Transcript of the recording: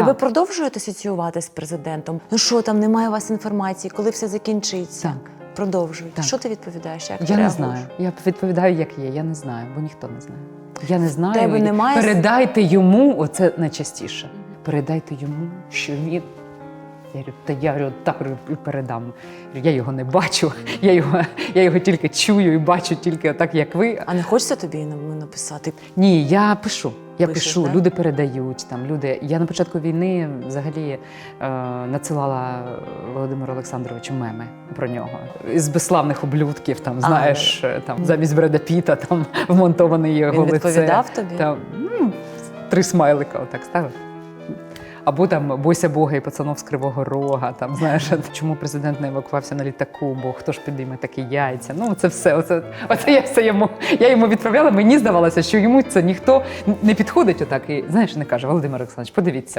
Ви Так. продовжуєте асоціюватися з президентом? Ну що там, немає у вас інформації, коли все закінчиться? Так. Продовжуйте. Так. Що ти відповідаєш? Як Я не знаю. Я відповідаю, як є. Я не знаю, бо ніхто не знає. Я не знаю. Тебе немає- Передайте йому, оце найчастіше. Передайте йому, що він. Я говорю, та я говорю, так і передам. Я його не бачу, я його, я його тільки чую і бачу тільки так, як ви. А не хочеться тобі написати? Ні, я пишу. Я Пишеш, пишу, так? люди передають там. Люди. Я на початку війни взагалі е, надсилала Володимиру Олександровичу меми про нього з безславних облюдків. Там А, знаєш, е, там замість Бреда Піта там вмонтований його Він лице. відповідав тобі? Там ну, три смайлика, отак ставив. Або там бойся Бога і пацанов з Кривого Рога. Там знаєш, чому президент не евакувався на літаку, бо хто ж підійме такі яйця. Ну це все. Оце, оце я все йому. Я йому відправляла. Мені здавалося, що йому це ніхто не підходить отак. І знаєш, не каже Володимир Олександрович, подивіться.